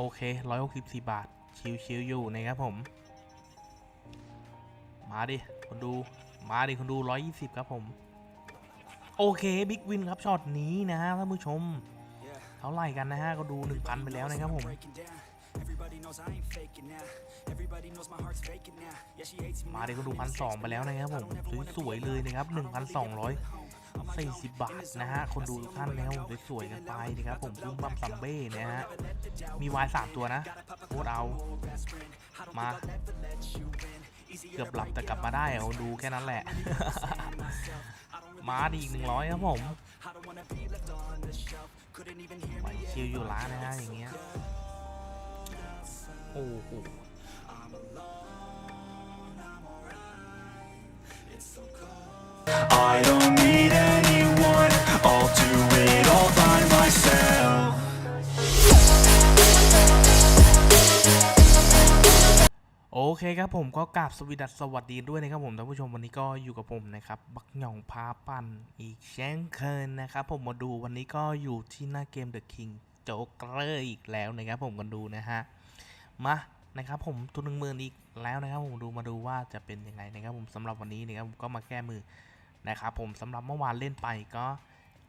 โอเคร้อยหกสิบสี่บาท ชิวๆอยู่นะครับผม มาดิคนดูมาดิคนดูร้อยยี่สิบครับผม โอเคบิ๊กวินครับช็อตนี้นะฮะท่านผู้ชมเท่าไหร่กันนะฮะก็ดู 1,000 ไปแล้วนะครับผม มาดิก็ดูพันสองไปแล้วนะครับผมสวยๆเลยนะครับ 40 บาทนะฮะ คนดูทุกท่านนะครับผมสวยๆกันไปนะครับผมปุ้มบัมซัมเบ้นะฮะ มีวายสามตัวนะโคตรเอา มา เกือบหลับแต่กลับมาได้เอะคนดูแค่นั้นแหละ มาดีอีกหนึ่งร้อยครับผมไปชิลอยู่ร้านนะฮะอย่างเงี้ย โอ้โห I don't เคครับผมก็กราบสวสดัสสวัสดีด้วยนะครับผมท่านผู้ชมวันนี้ก็อยู่กับผมนะครับบักหย่องพาปันอีกเช่นเคยนะครับผมมาดูวันนี้ก็อยู่ที่หน้าเกม The King Joker อีกแล้วนะครับผมกันดูนะฮะมานะครับผมทุนหนึ่งหมื่นอีกแล้วนะครับผมดูมาดูว่าจะเป็นยังไงนะครับผมสำหรับวันนี้นะครับผมก็มาแก้มือนะครับผมสำหรับเมื่อวานเล่นไปก็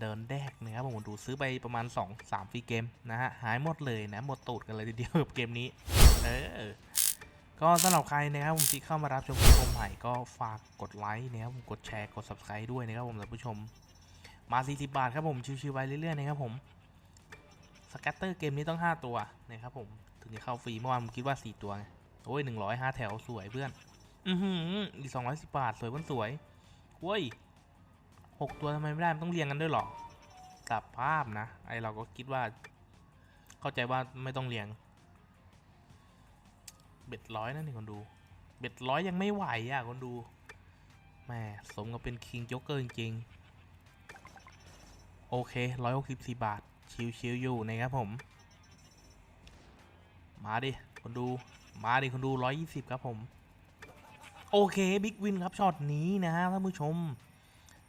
เดินแดกนะครับผมดูซื้อไปประมาณ 2 3ฟรีเกมนะฮะหายหมดเลยนะหมดตูดกันเลยทีเดียวกับเกมนี้เออ ก็สำหรับใครนะครับผมที่เข้ามารับชมคลิปผมใหม่ก็ฝากกดไลค์นะครับผมกดแชร์กด subscribe ด้วยนะครับผมท่านผู้ชมมา 40 บาทครับผมชิวๆไปเรื่อยๆนะครับผมสแกตเตอร์เกมนี้ต้อง 5 ตัวนะครับผมถึงจะเข้าฟรีเมื่อวานผมคิดว่า 4 ตัวไงโอ้ย105 แถวสวยเพื่อน อือหืออีก210 บาท สวยบนสวยเว้ย6ตัวทำไมไม่ได้ มันต้องเรียงกันด้วยหรอสับภาพนะ ไอเราก็คิดว่า เข้าใจว่าไม่ต้องเรียง เบ็ดร้อยนั่นนี่คนดู เบ็ดร้อยยังไม่ไหวอะคนดูแม่สมกับเป็นคิงจ็กเกอร์จริงๆ โอเคร้อยหกสิบสี่บาท ชิวๆอยู่นะครับผม มาดิคนดูมาดิคนดูร้อยยี่สิบครับผม โอเคบิ๊กวินครับช็อตนี้นะฮะท่านผู้ชม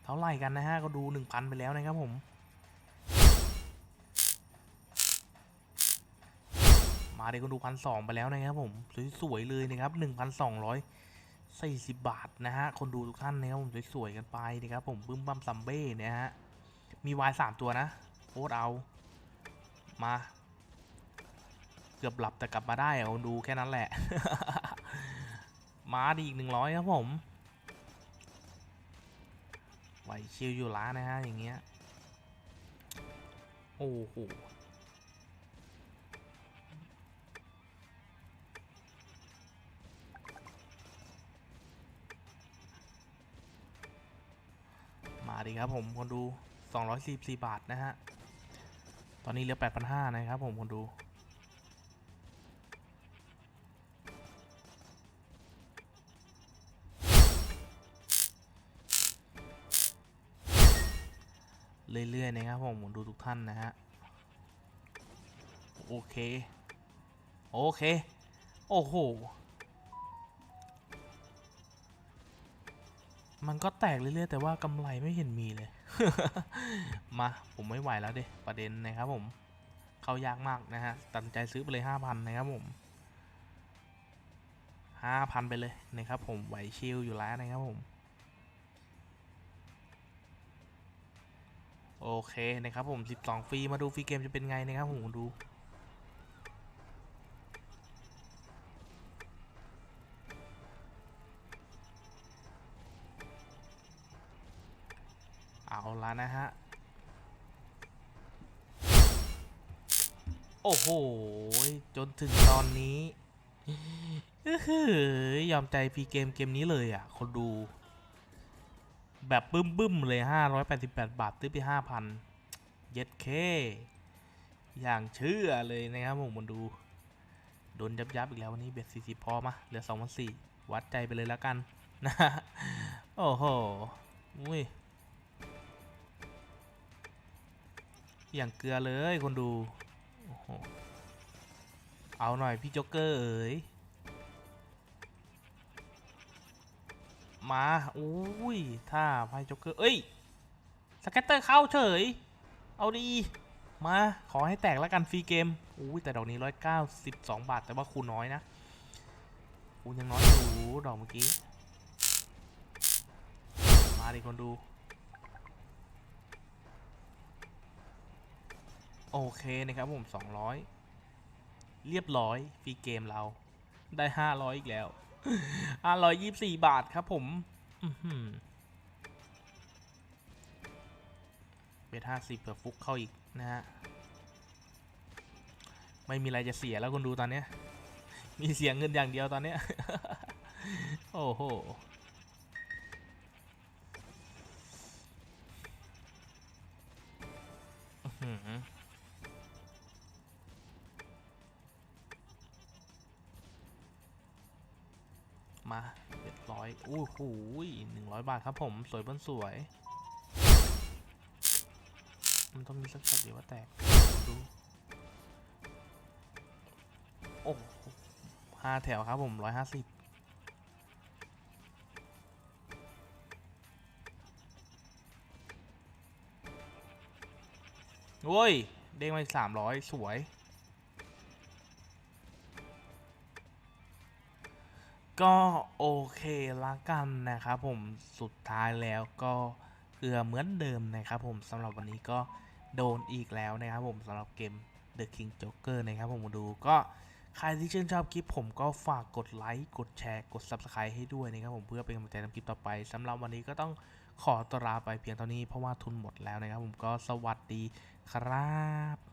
เท่าไหร่กันนะฮะก็ดูหนึ่งพันไปแล้วนะครับผม มาเด็กคนดูพันสองไปแล้วนะครับผม สวยๆเลยนะครับหนึ่งพันสองร้อยสี่สิบบาทนะฮะ คนดูทุกท่านนะครับผมสวยๆกันไปนะครับผมบึ้มบัมซัมเบ้เนะฮะ มีวายสามตัวนะโคตรเอามา เกือบหลับแต่กลับมาได้คนดูแค่นั้นแหละ มาดีอีกหนึ่งร้อยครับผมไหวชิลอยู่ร้านะฮะอย่างเงี้ยโอ้โห มาดีครับผมคนดู 244 บาทนะฮะ ตอนนี้เหลือ 8,500 นะครับผมคนดูเรื่อยๆนะครับผมผมดูทุกท่านนะฮะ โอเค โอเค โอ้โห มันก็แตกเรื่อยๆแต่ว่ากำไรไม่เห็นมีเลย มาผมไม่ไหวแล้วเด้ประเด็นนะครับผม เข้ายากมากนะฮะตัดใจซื้อไปเลยห้าพันนะครับผมห้าพันไปเลยนะครับผมไหวชิลอยู่แล้วนะครับผมโอเคนะครับผม 12 ฟรี มาดูฟรีเกมจะเป็นไงนะครับผมดู เอาละนะฮะ โอ้โห จนถึงตอนนี้อื้อหือยอมใจฟรีเกมเกมนี้เลยอะ คนดู แบบบึ้มบึ้มๆเลย 588 บาทซื้อไป 5,000 เย็ดเค อย่างเชื่อเลยนะครับผมมันดู โดนยับยับๆอีกแล้ววันนี้เบ็ด40 พอมาเหลือ 2,400 วัดใจไปเลยแล้วกันนะ โอ้โห อุ้ย อย่างเกลือเลยคนดูอเอาหน่อยพี่โจ๊กเกอร์เอ๋ย มาอุ้ยถ้าพ่โจ๊กเกอร์ เอ้ย สแกตเตอร์เข้าเฉย เอาดี มา ขอให้แตกแล้วกันฟรีเกม อุ้ยแต่ดอกนี้ร้อยเก้าสิบสองบาท แต่ว่าคูณน้อยนะ คูณยังน้อยอยู่ดอกเมื่อกี้ มาดิคนดู โอเคนะครับผม 200 เรียบร้อยฟรีเกมเรา ได้ 500 อีกแล้ว 524 บาทครับผมอื้อหือเบเผื่อฟุกเข้าอีกนะฮะ ไม่มีอะไรจะเสียแล้วคนดูตอนเนี้ย มีเสียเงินอย่างเดียวตอนเนี้ย โอ้โหอ มาเรียบร้อยโอ้โหหนึ่งร้อยบาทครับผม สวยบนสวย มันต้องมีสักช็อตเดียวว่าแตก ดู โอ้โหห้าแถวครับผมร้อยห้าสิบโอ้ย เด้งมาอีกสามร้อยสวย ก็โอเคละกันนะครับผมสุดท้ายแล้วก็เกือเหมือนเดิมนะครับผมสำหรับวันนี้ก็โดนอีกแล้วนะครับผมสำหรับเกม The King Joker นะครับผมมาดูก็ใครที่ชื่นชอบคลิปผมก็ฝากกดไลค์กดแชร์กด Subscribe ให้ด้วยนะครับผมเพื่อเป็นกำลังใจทำคลิปต่อไปสำหรับวันนี้ก็ต้องขอตลาไปเพียงเท่านี้เพราะว่าทุนหมดแล้วนะครับผมก็สวัสดีครับ